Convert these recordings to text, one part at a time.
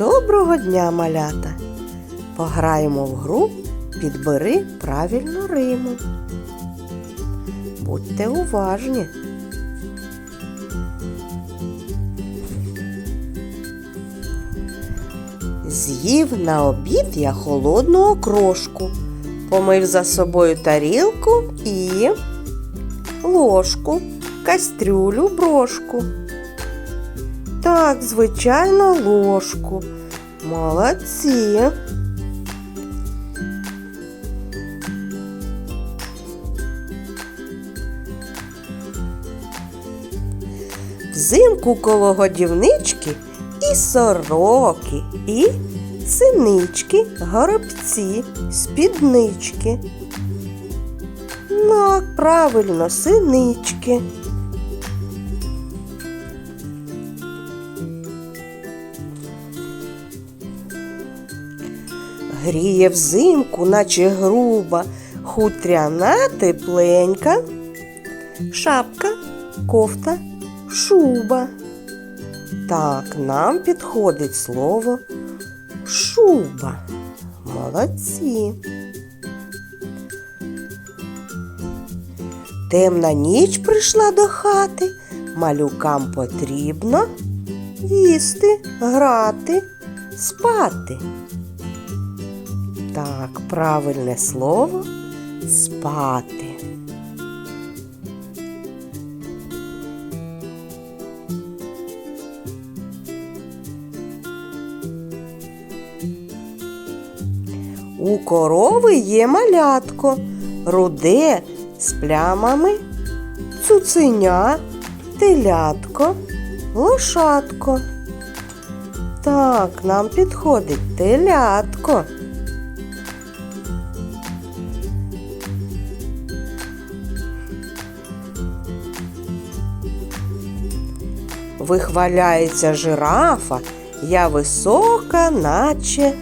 Доброго дня, малята! Пограємо в гру Підбери правильну риму. Будьте уважні. З'їв на обід я холодну окрошку, помив за собою тарілку і ложку, кастрюлю, брошку. Так, звичайно, ложку. Молодці. Взимку коло годівнички і сороки, і синички, горобці, спіднички. Так, правильно, синички. Гріє взимку, наче груба, хутряна тепленька, шапка, кофта, шуба. Так, нам підходить слово шуба. Молодці. Темна ніч прийшла до хати, малюкам потрібно їсти, грати, спати. Так, правильне слово спати. У корови є малятко, руде з плямами, цуценя, телятко, лошадко. Так, нам підходить телятко. Вихваляється жирафа, я висока, наче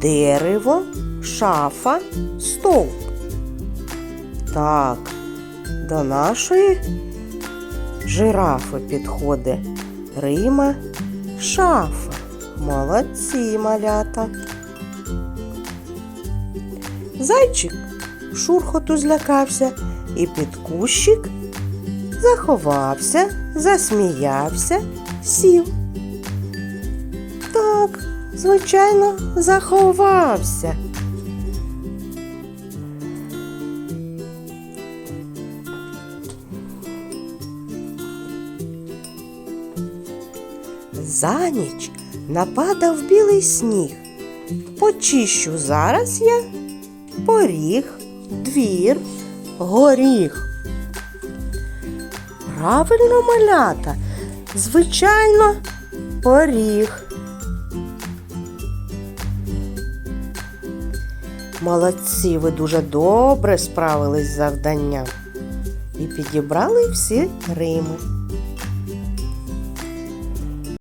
дерево, шафа, стовп. Так, до нашої жирафи підходить Рима шафа. Молодці малята. Зайчик шурхоту злякався і під кущик заховався, засміявся, сів. Так, звичайно, заховався. За ніч нападав білий сніг. Почищу зараз я поріг, двір, горіх. Правильно малята, звичайно, поріг. Молодці, ви дуже добре справились з завданням і підібрали всі рими.